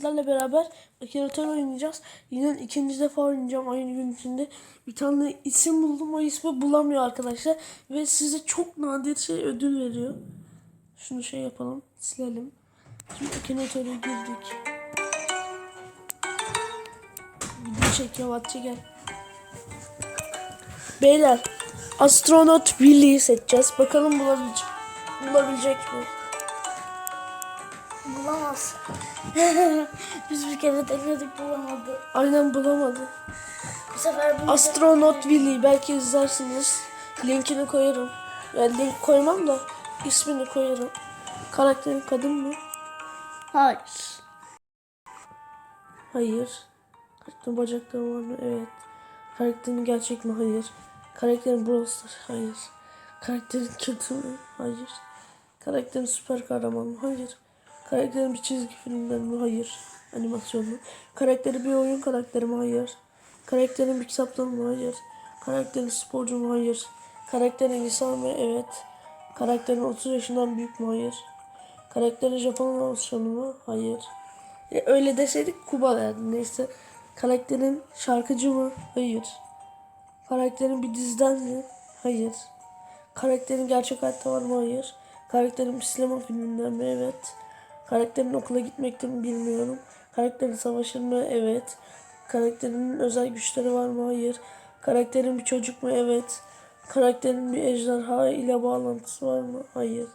sizlerle beraber Akirator oynayacağız. Yine ikinci defa oynayacağım aynı gün içinde. Bir tane isim buldum o ismi bulamıyor arkadaşlar. Ve size çok nadir şey ödül veriyor. Şunu şey yapalım silelim. Şimdi Akirator'a girdik. Video çekiyor Vatçı gel. Beyler Astronot Willy'yi seçeceğiz. Bakalım bulabilecek, bulabilecek mi? Bulamaz. Biz bir kere denedik bulamadı. Aynen bulamadı. Bu sefer bu Astronot Willy belki izlersiniz. Linkini koyarım. Yani link koymam da ismini koyarım. Karakterin kadın mı? Hayır. Hayır. Karakterin bacakları var mı? Evet. Karakterin gerçek mi? Hayır. Karakterin Brawl Hayır. Karakterin kötü mü? Hayır. Karakterin süper kahraman mı? Hayır. Karakterin bir çizgi filmden mi? Hayır. Animasyon mu? Karakteri bir oyun karakteri mi? Hayır. Karakterin bir kitaptan mı? Hayır. Karakterin sporcu mu? Hayır. Karakterin insan mı? Evet. Karakterin 30 yaşından büyük mü? Hayır. Karakterin Japon versiyonu mu? Hayır. E, öyle deseydik Kuba derdim. Neyse. Karakterin şarkıcı mı? Hayır. Karakterin bir diziden mi? Hayır. Karakterin gerçek hayatta var mı? Hayır. Karakterin bir sinema filminden mi? Evet. Karakterin okula gitmekte mi? Bilmiyorum. Karakterin savaşır mı? Evet. Karakterinin özel güçleri var mı? Hayır. Karakterin bir çocuk mu? Evet. Karakterin bir ejderha ile bağlantısı var mı? Hayır.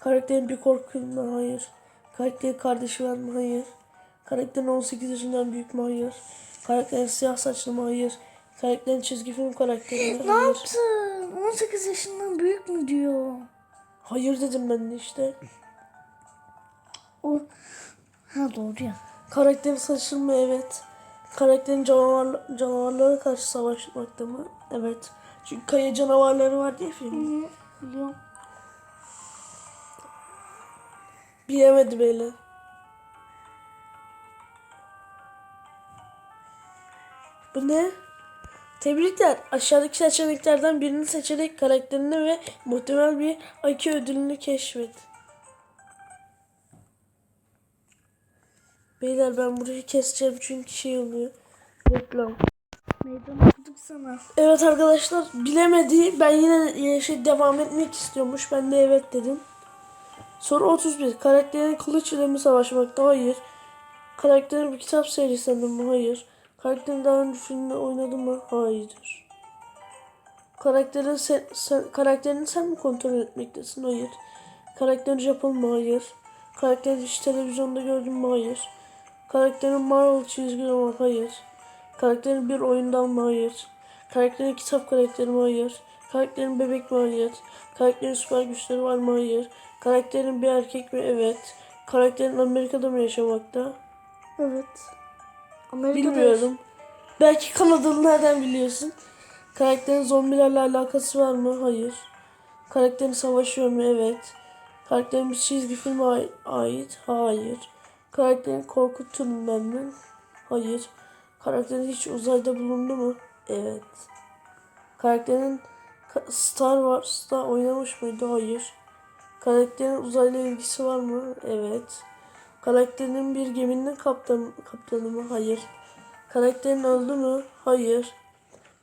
Karakterin bir korku filmi mi? Hayır. Karakterin kardeşi var mı? Hayır. Karakterin 18 yaşından büyük mü? Hayır. Karakterin siyah saçlı mı? Hayır. Karakterin çizgi film karakteri mi? Ne Hayır. yaptın? 18 yaşından büyük mü diyor? Hayır dedim ben de işte. O Ha doğru ya. Karakterin saçlı mı? Evet. Karakterin canavar, canavarlara karşı savaşmakta mı? Evet. Çünkü kaya canavarları var diye film. Hı, biliyorum. Bilemedi böyle. Bu ne? Tebrikler. Aşağıdaki seçeneklerden birini seçerek karakterini ve muhtemel bir IQ ödülünü keşfet. Beyler ben burayı keseceğim çünkü şey oluyor. Reklam. Meydan okuduk sana. Evet arkadaşlar bilemedi. Ben yine şey devam etmek istiyormuş. Ben de evet dedim. Soru 31. Karakterin kılıç ile mi savaşmakta? Hayır. Karakterin bir kitap serisinden mi? Hayır. Karakterin daha önce filmde oynadı mı? Hayır. Karakterin sen, sen, karakterini sen mi kontrol etmektesin? Hayır. Karakterin Japon mu? Hayır. Karakterini hiç televizyonda gördün mü? Hayır. Karakterin Marvel çizgi roman? Hayır. Karakterin bir oyundan mı? Hayır. Karakterin kitap karakteri mi? Hayır. Karakterin bebek mi? Hayır. Karakterin süper güçleri var mı? Hayır. Karakterin bir erkek mi? Evet. Karakterin Amerika'da mı yaşamakta? Evet. Amerika'da Bilmiyorum. Belki Kanadalı nereden biliyorsun? Karakterin zombilerle alakası var mı? Hayır. Karakterin savaşıyor mu? Evet. Karakterin bir çizgi filme ai- ait? Hayır. Karakterin korku mi? Hayır. Karakterin hiç uzayda bulundu mu? Evet. Karakterin ka- Star Wars'ta oynamış mıydı? Hayır. Karakterin uzayla ilgisi var mı? Evet. Karakterin bir geminin kaptan, kaptanı mı? Hayır. Karakterin öldü mü? Hayır.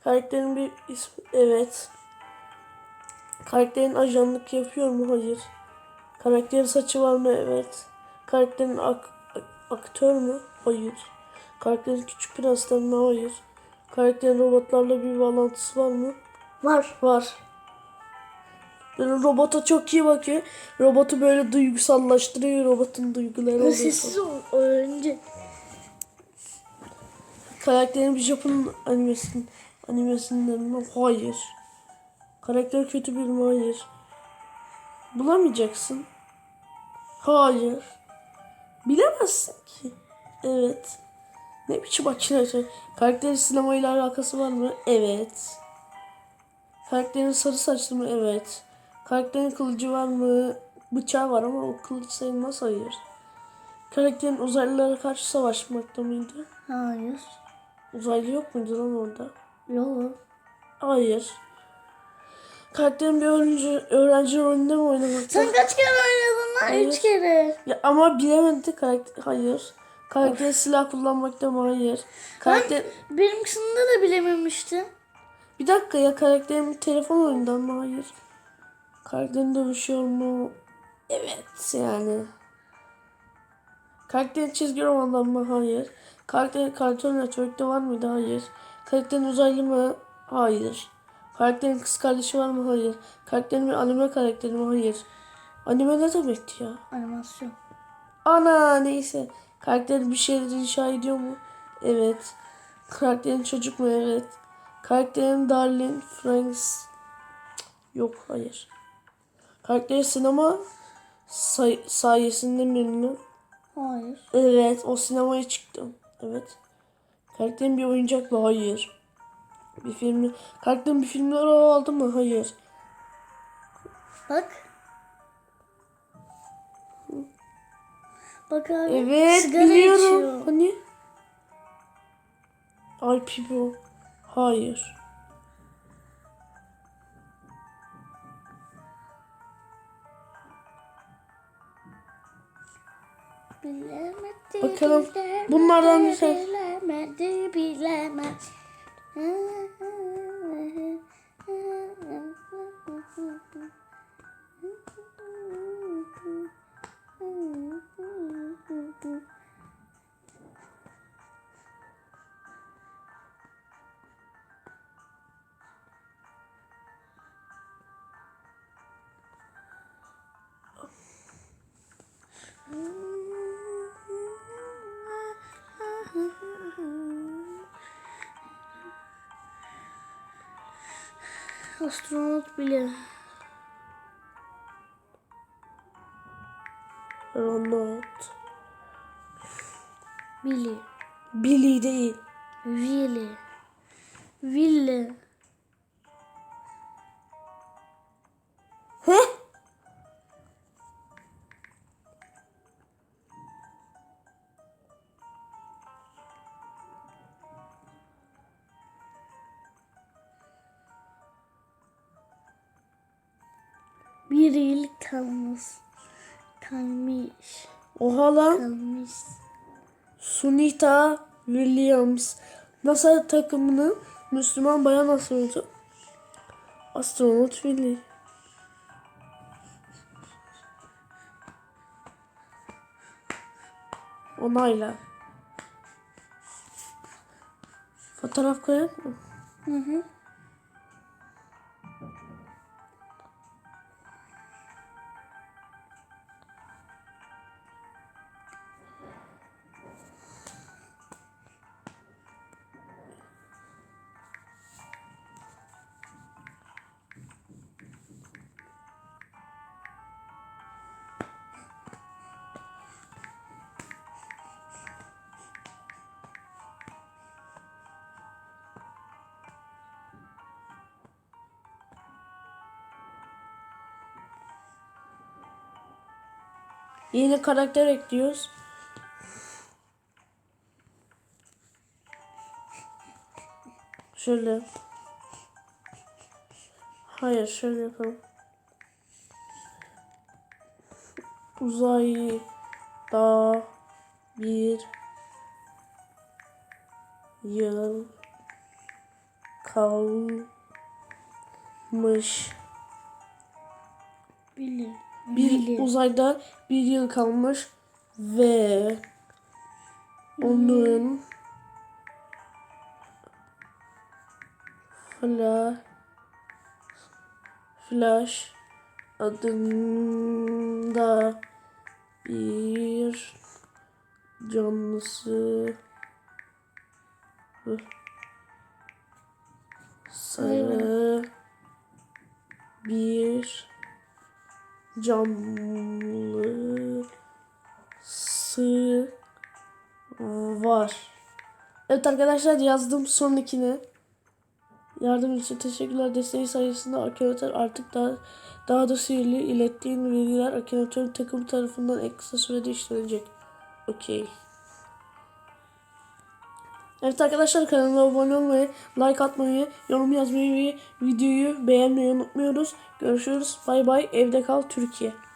Karakterin bir ismi? Evet. Karakterin ajanlık yapıyor mu? Hayır. Karakterin saçı var mı? Evet. Karakterin ak- ak- aktör mü? Hayır. Karakterin küçük prensten mi? Hayır. Karakterin robotlarla bir bağlantısı var mı? var. Var. Yani robota çok iyi bakıyor. Robotu böyle duygusallaştırıyor. Robotun duyguları. Sessiz ol önce. Karakterin bir Japon animesin, animesinden mi? Hayır. Karakter kötü bir mi? Hayır. Bulamayacaksın. Hayır. Bilemezsin ki. Evet. Ne biçim makine? Karakterin sinemayla alakası var mı? Evet. Karakterin sarı saçlı mı? Evet. Karakterin kılıcı var mı? Bıçağı var ama o kılıç sayılmaz. Hayır. Karakterin uzaylılara karşı savaşmakta mıydı? Hayır. Uzaylı yok muydu lan orada? Yok. Hayır. Karakterin bir öğrenci, öğrenci rolünde mi oynamakta? Sen kaç kere oynadın lan Hayır. üç kere. Ya ama bilemedi karakter. Hayır. Karakter silah kullanmakta mı? Hayır. Karakter... Benimkisinde de bilememiştim. Bir dakika ya karakterin telefon oyundan mı? Hayır. Karakterin dövüşüyor mu? Evet yani. Karakterin çizgi romandan mı? Hayır. Karakterin Cartoon Network'te var mıydı? Hayır. Karakterin uzaylı mı? Hayır. Karakterin kız kardeşi var mı? Hayır. Karakterin bir anime karakteri mi? Hayır. Anime ne demekti ya? Animasyon. Ana neyse. Karakterin bir şeyler inşa ediyor mu? Evet. Karakterin çocuk mu? Evet. Karakterin Darlin Franks. Yok hayır. Karakterin sinema say- sayesinde mi ünlü? Hayır. Evet o sinemaya çıktı. Evet. Karakterin bir oyuncak mı? Hayır. Bir filmi. Karakterin bir filmde rol aldı mı? Hayır. Bak. Bak abi. Evet sigara biliyorum. içiyor. Hani? Ay Pipo. Hayır. Bilemedi, Bakalım, bilemedi, bunlardan bir şey- Bilemedi, bilemedi. Astronot bile. Ronald. Billy. Billy değil. Willy. Willy. Bir yıl kalmış. Kalmış. Oha lan. Kalmış. Sunita Williams. NASA takımının Müslüman bayan astronotu. Astronot Willy. Onayla. Fotoğraf koyak mı? Hı hı. Yeni karakter ekliyoruz. Şöyle. Hayır şöyle yapalım. Uzayda bir yıl kalmış. Billy. Bir Billy. uzayda bir yıl kalmış ve onun Flash Flash adında bir canlısı sarı bir canlısı var. Evet arkadaşlar yazdım son ikini. Yardım için teşekkürler. Desteği sayesinde Akinator artık daha daha da sihirli ilettiğin bilgiler Akinator'un takım tarafından en kısa sürede işlenecek. Okey. Evet arkadaşlar kanalıma abone olmayı, like atmayı, yorum yazmayı ve videoyu beğenmeyi unutmuyoruz. Görüşürüz. Bay bay. Evde kal Türkiye.